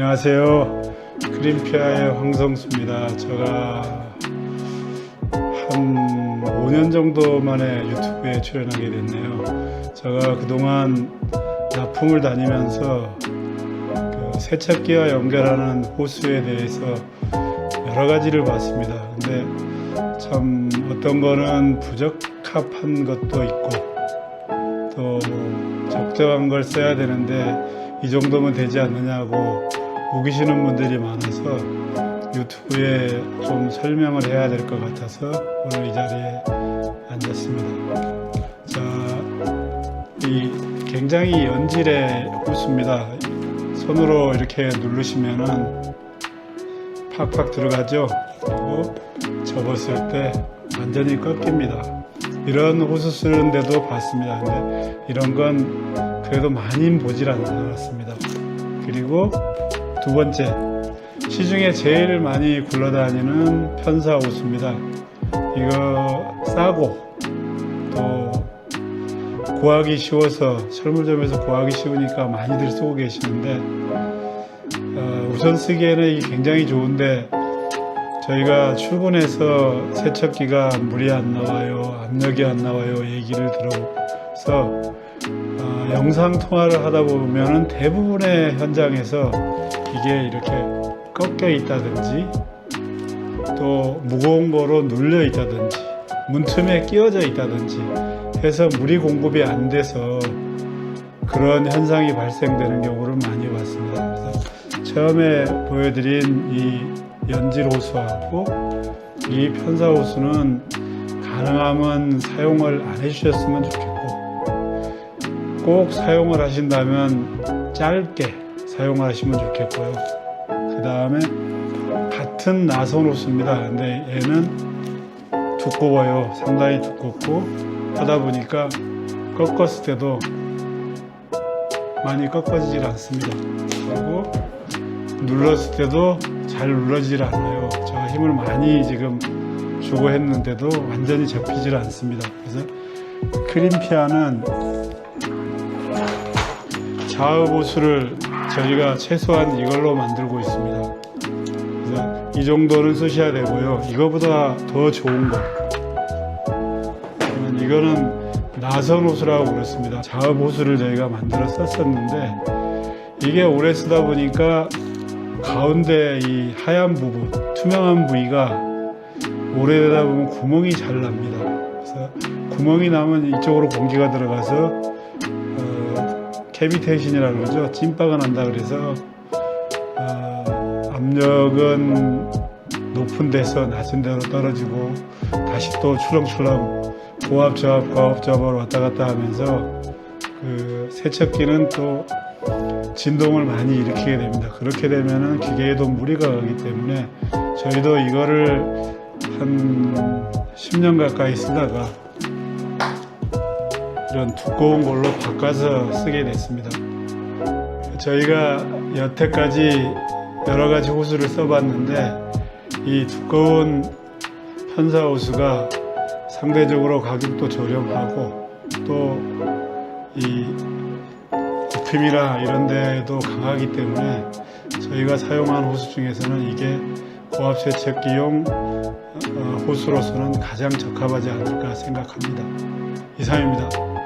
안녕하세요. 그린피아의 황성수입니다. 제가 한 5년 정도 만에 유튜브에 출연하게 됐네요. 제가 그동안 납품을 다니면서 그 세척기와 연결하는 호수에 대해서 여러 가지를 봤습니다. 근데 참 어떤 거는 부적합한 것도 있고 또 적정한 걸 써야 되는데 이 정도면 되지 않느냐고 우기시는 분들이 많아서 유튜브에 좀 설명을 해야 될 것 같아서 오늘 이 자리에 앉았습니다. 자, 이 굉장히 연질의 호수입니다. 손으로 이렇게 누르시면은 팍팍 들어가죠. 그리고 접었을 때 완전히 꺾입니다. 이런 호수 쓰는데도 봤습니다. 근데 이런 건 그래도 많이 보질 않았습니다. 그리고 두 번째, 시중에 제일 많이 굴러다니는 편사 호수입니다. 이거 싸고 또 구하기 쉬워서 철물점에서 구하기 쉬우니까 많이들 쓰고 계시는데 어, 우선 쓰기에는 굉장히 좋은데 저희가 출근해서 세척기가 물이 안 나와요, 압력이 안 나와요 얘기를 들어서 어, 영상 통화를 하다 보면은 대부분의 현장에서 이게 이렇게 꺾여 있다든지 또 무거운 거로 눌려 있다든지 문틈에 끼어져 있다든지 해서 물이 공급이 안 돼서 그런 현상이 발생되는 경우를 많이 봤습니다. 그래서 처음에 보여드린 이 연질 호수하고 이 편사 호수는 가능하면 사용을 안 해주셨으면 좋겠고 꼭 사용을 하신다면 짧게 사용을 하시면 좋겠고요. 그 다음에 같은 나선 호수입니다. 근데 얘는 두꺼워요. 상당히 두껍고 하다 보니까 꺾었을 때도 많이 꺾어지질 않습니다. 그리고 눌렀을 때도 잘 눌러지질 않아요. 제가 힘을 많이 지금 주고 했는데도 완전히 접히질 않습니다. 그래서 크림피아는 자업 호수를 저희가 최소한 이걸로 만들고 있습니다. 이 정도는 쓰셔야 되고요. 이거보다 더 좋은 거. 이거는 나선 호수라고 그랬습니다. 자업 호수를 저희가 만들어 썼었는데 이게 오래 쓰다 보니까 가운데 이 하얀 부분, 투명한 부위가 오래되다 보면 구멍이 잘 납니다. 그래서 구멍이 나면 이쪽으로 공기가 들어가서 어, 캐비테이션이라고 그러죠. 찐빠가 난다 그래서 어, 압력은 높은 데서 낮은 데로 떨어지고 다시 또 출렁출렁 고압 저압 고압 저압으로 왔다 갔다 하면서 그 세척기는 또 진동을 많이 일으키게 됩니다. 그렇게 되면은 기계에도 무리가 가기 때문에 저희도 이거를 한 10년 가까이 쓰다가 이런 두꺼운 걸로 바꿔서 쓰게 됐습니다. 저희가 여태까지 여러 가지 호수를 써봤는데 이 두꺼운 편사 호수가 상대적으로 가격도 저렴하고 또이 부품이나 이런 데도 강하기 때문에 저희가 사용한 호수 중에서는 이게 고압 세척기용 어, 호수로서는 가장 적합하지 않을까 생각합니다. 이상입니다.